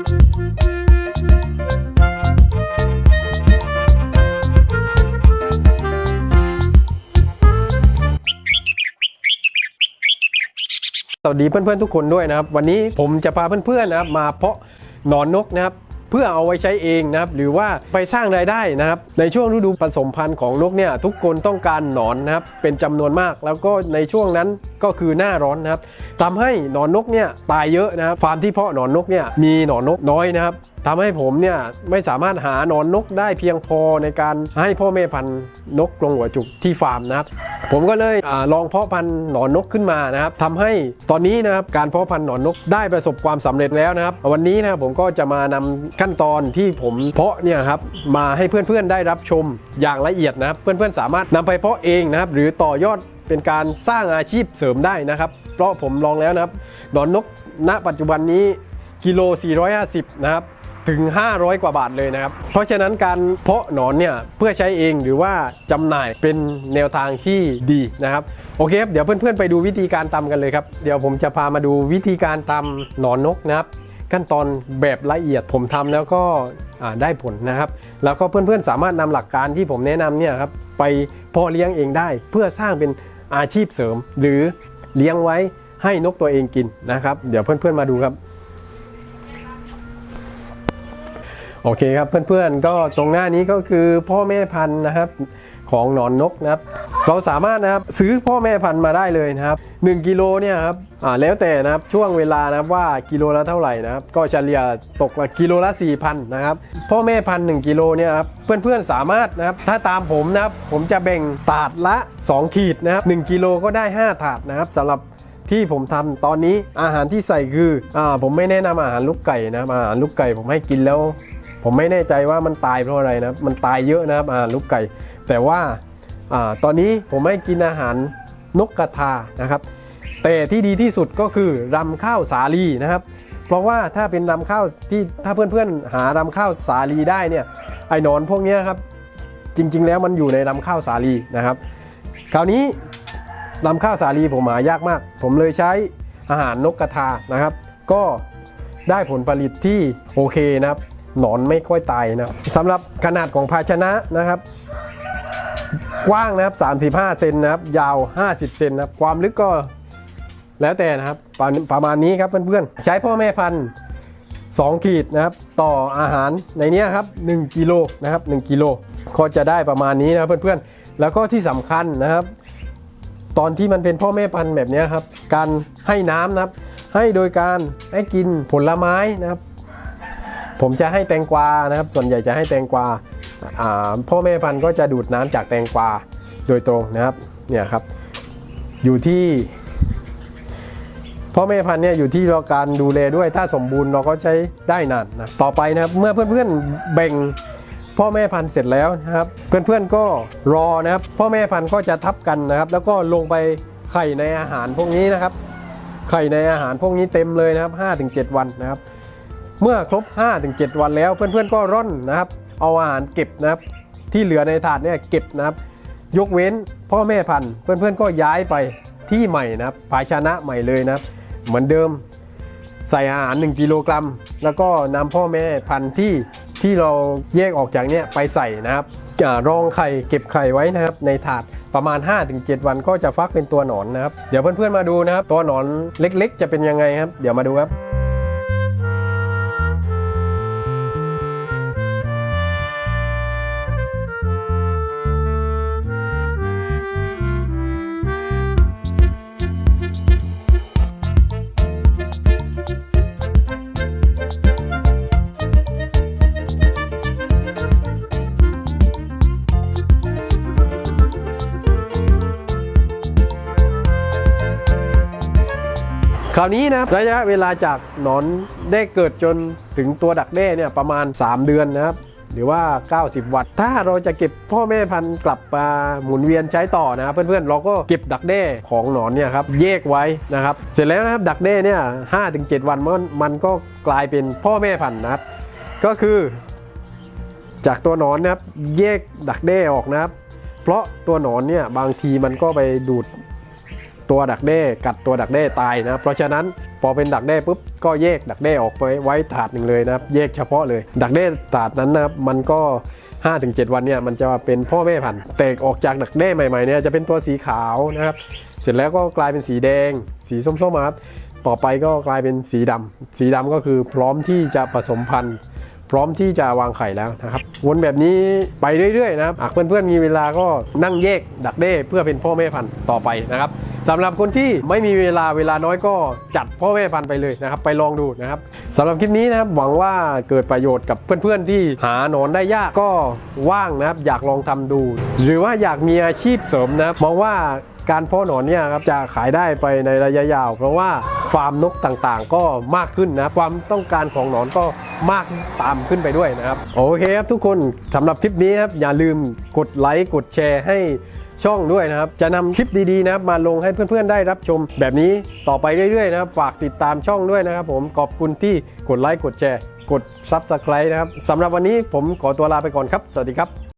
สวัสดีเพื่อนๆทุกคนด้วยนะครับ วันนี้ผมจะพาเพื่อนๆนะครับมาเพาะหนอนนกนะครับเพื่อเอาไว้ใช้เองนะครับหรือว่าไปสร้างรายได้นะครับ ในช่วงฤดูผสมพันธุ์ของนกเนี่ยทุกคนต้องการหนอนนะครับเป็นจำนวนมาก แล้วก็ในช่วงนั้น ก็คือหน้าร้อนนะครับทำให้หนอนนกเนี่ยตายเยอะนะครับฟาร์มที่เพาะหนอนนกเนี่ยมีหนอนนกน้อยนะครับทำให้ผมเนี่ยไม่สามารถหาหนอนนกได้เพียงพอในการให้พ่อแม่พันธุ์นกกรงหัวจุกที่ฟาร์มนะครับ ผมก็เลยอลองเพาะพันธุ์หนอนนกขึ้นมานะครับทำให้ตอนนี้นะครับการเพาะพันธุ์หนอนนกได้ประสบความสำเร็จแล้วนะครับ วันนี้นะครับผมก็จะมานำขั้นตอนที่ผมเพาะเนี่ยครับมาให้เพื่อนๆได้รับชมอย่างละเอียดนะครับ เพื่อนๆสามารถนำไปเพาะเองนะครับ หรือต่อยอด เป็นการสร้างอาชีพเสริมได้นะครับ เพราะผมลองแล้วนะครับหนอนนกณปัจจุบันนี้กิโล 450 นะครับถึง 500 กว่าบาทเลยนะครับ เพราะฉะนั้นการเพาะหนอนเนี่ยเพื่อใช้เองหรือว่าจำหน่ายเป็นแนวทางที่ดีนะครับ โอเคครับเดี๋ยวเพื่อนๆไปดูวิธีการตำกันเลยครับ เดี๋ยวผมจะพามาดูวิธีการตำหนอนนกนะครับ ขั้นตอนแบบละเอียดผมทำแล้วก็ได้ผลนะครับ แล้วก็เพื่อนๆสามารถนำหลักการที่ผมแนะนำเนี่ยครับไปเพาะเลี้ยงเองได้ เพื่อสร้างเป็น อาชีพเสริม หรือเลี้ยงไว้ให้นกตัวเองกินนะครับ เดี๋ยวเพื่อนๆมาดูครับ โอเคครับเพื่อนๆก็ตรงหน้านี้ก็คือพ่อแม่พันธุ์นะครับ ของหนอนนกนะครับ เราสามารถนะครับซื้อพ่อแม่พันธุ์มาได้เลยนะครับ1กิโลเนี่ยครับอ่าแล้วแต่นะครับช่วงเวลานะครับว่ากิโลละเท่าไหร่นะครับก็เฉลี่ยตกละกิโลละ4,000นะครับพ่อแม่พันธุ์1กิโลเนี่ยครับเพื่อนๆสามารถนะครับถ้าตามผมนะครับผมจะแบ่งถาดละ 2 ขีดนะครับ1กิโลก็ได้ 5 ถาดนะครับสำหรับที่ผมทำตอนนี้อาหารที่ใส่คืออ่าผมไม่แนะนำอาหารลูกไก่นะครับอาหารลูกไก่ผมให้กินแล้ว ผมไม่แน่ใจว่ามันตายเพราะอะไรนะมันตายเยอะนะครับอาหารลูกไก่ แต่ว่า อตอนนี้ผมให้กินอาหารนกกระทานะครับ แต่ที่ดีที่สุดก็คือรำข้าวสาลีนะครับ เพราะว่าถ้าเป็นรำข้าวที่ถ้าเพื่อนๆหารำข้าวสาลีได้เนี่ยไอ้หนอนพวกนี้ครับจริง ๆ แล้วมันอยู่ในรำข้าวสาลีนะครับ คราวนี้รำข้าวสาลีผมหายากมาก ผมเลยใช้อาหารนกกระทานะครับ ก็ได้ผลผลิตที่โอเคนะครับหนอนไม่ค่อยตายนะสำหรับขนาดของภาชนะนะครับ กว้างนะครับ 35 เซนนะครับ ยาว 50 เซนนะครับ ความลึกก็แล้วแต่นะครับประประมาณนี้ครับเพื่อนๆ ใช้พ่อแม่พันธุ์2ขีดนะครับ ต่ออาหารในนี้ครับ1กิโลนะครับ1กิโลก็จะได้ประมาณนี้นะครับเพื่อนๆ แล้วก็ที่สำคัญนะครับ ตอนที่มันเป็นพ่อแม่พันธุ์แบบนี้ครับ การให้น้ำนะครับ ให้โดยการให้กินผลไม้นะครับ ผมจะให้แตงกวานะครับ ส่วนใหญ่จะให้แตงกวา พ่อแม่พันธุ์ก็จะดูดน้ำจากแตงกวาโดยตรงนะครับเนี่ยครับอยู่ที่พ่อแม่พันธุ์เนี่ยอยู่ที่เราการดูแลด้วยถ้าสมบูรณ์เราก็ใช้ได้นานนะต่อไปนะครับเมื่อเพื่อนๆแบ่งพ่อแม่พันธุ์เสร็จแล้วนะครับ เพื่อนๆก็รอนะครับ พ่อแม่พันธุ์ก็จะทับกันนะครับ แล้วก็ลงไปไข่ในอาหารพวกนี้นะครับ ไข่ในอาหารพวกนี้เต็มเลยนะครับ5-7 วันนะครับ เมื่อครบ 5-7 วันแล้วเพื่อนๆก็ร่อนนะครับ เอาอาหารเก็บนะครับ ที่เหลือในถาดเนี่ยเก็บนะครับ ยกเว้นพ่อแม่พันธุ์เพื่อนๆก็ย้ายไปที่ใหม่นะครับภาชนะใหม่เลยนะครับ เหมือนเดิมใส่อาหาร 1 กิโลกรัม แล้วก็นำพ่อแม่พันธุ์ที่ที่เราแยกออกจากเนี้ยไปใส่นะครับรองไข่เก็บไข่ไว้นะครับ ในถาดประมาณ 5-7 วันก็จะฟักเป็นตัวหนอนนะครับ เดี๋ยวเพื่อนๆมาดูนะครับ ตัวหนอนเล็กๆ จะเป็นยังไงครับ เดี๋ยวมาดูครับ คราวนี้นะครับระยะเวลาจากหนอนได้เกิดจนถึงตัวดักแด้เนี่ยประมาณ 3 เดือนนะครับหรือว่า 90 วันถ้าเราจะเก็บพ่อแม่พันธุ์กลับมาหมุนเวียนใช้ต่อนะครับเพื่อนๆ เราก็เก็บดักแด้ของหนอนเนี่ยครับแยกไว้นะครับ เสร็จแล้วนะครับดักแด้เนี่ยห้าถึงเวันมันมันก็กลายเป็นพ่อแม่พันธุ์นะครับ ก็คือ จากตัวหนอนนะครับแยกดักแด้ออกนะครับ เพราะตัวหนอนเนี่ยบางทีมันก็ไปดูด ตัวดักแด้กัดตัวดักแด้ตายนะเพราะฉะนั้นพอเป็นดักแด้ปุ๊บก็แยกดักแด้ออกไปไว้ถาดหนึ่งเลยนะครับแยกเฉพาะเลย ดักแด้ถาดนั้นนะครับมันก็5-7 วันเนี่ยมันจะเป็นพ่อแม่พันธุ์แตกออกจากดักแด้ใหม่ๆเนี่ยจะเป็นตัวสีขาวนะครับเสร็จแล้วก็กลายเป็นสีแดง สีส้มๆครับต่อไปก็กลายเป็นสีดำสีดำก็คือพร้อมที่จะผสมพันธุ์ พร้อมที่จะวางไข่แล้วนะครับ วนแบบนี้ไปเรื่อยๆนะครับหากเพื่อนๆมีเวลาก็นั่งแยกดักเด้เพื่อเป็นพ่อแม่พันธุ์ต่อไปนะครับ สำหรับคนที่ไม่มีเวลาเวลาน้อยก็จัดพ่อแม่พันธุ์ไปเลยนะครับ ไปลองดูนะครับสำหรับคลิปนี้นะครับหวังว่าเกิดประโยชน์กับเพื่อนๆที่หาหนอนได้ยากก็ว่างนะครับ อยากลองทำดู หรือว่าอยากมีอาชีพเสริมนะครับมองว่าการเพาะหนอนเนี่ยครับจะขายได้ไปในระยะยาว เพราะว่าฟาร์มนกต่างๆ ก็มากขึ้นนะความต้องการของหนอนก็มากตามขึ้นไปด้วยนะครับ โอเคครับทุกคนสำหรับคลิปนี้ครับอย่าลืมกดไลค์กดแชร์ให้ ช่องด้วยนะครับ จะนำคลิปดีๆนะครับมาลงให้เพื่อนๆได้รับชม แบบนี้ต่อไปเรื่อยๆนะครับฝากติดตามช่องด้วยนะครับ ผมขอบคุณที่กดไลค์กดแชร์ กด Subscribe นะครับสำหรับวันนี้ผมขอตัวลาไปก่อนครับ สวัสดีครับ